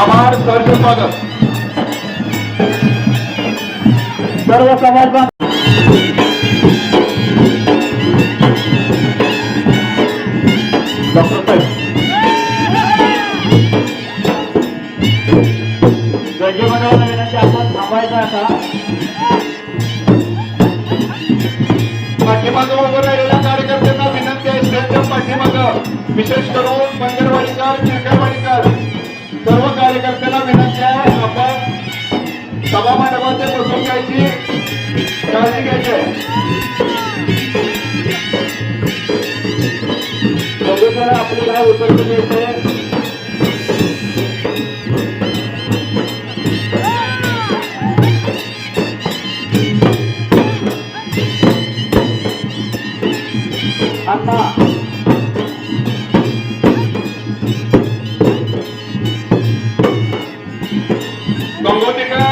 आभार सहर्ष स्वागत. सर्व समाज डॉक्टर साहेब. बनवायला विनंती आपण थांबायचं आता. पाठीमागं उभं राहिलेल्या कार्यकर्त्यांना विनंती आहे स्टेजच्या पाठीमागं. विशेष करून पंगरवाडीकर चिरकरवाडीकर চলে গেছে আপনি ভাই উত্তর প্রদেশে Apa? Tunggu tiga.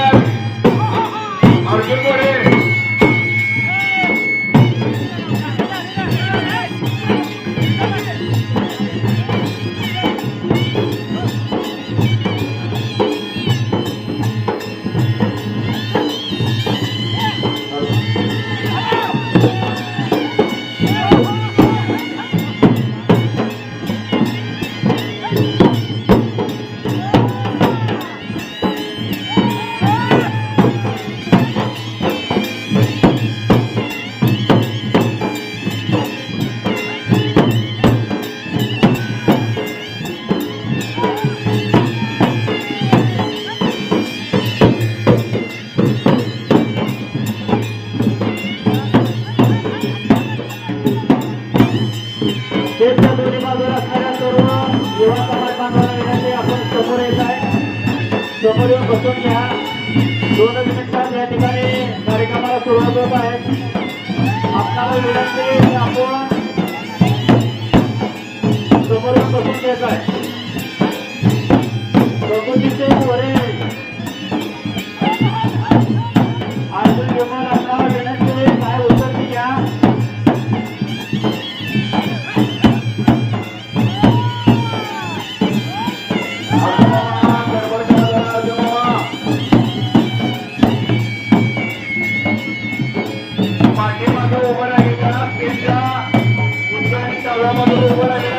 युवा समाज बांधवाला आपण समोर येत आहे समोर येऊन बसून घ्या दोन मिनिटात या ठिकाणी कार्यक्रमाला सुरुवात होत आहे आपल्याला विनंती आपण समोर येऊन बसून घ्यायचं आहे. उभं राहिला उद्यानी तावळामध्ये उभं राहिला.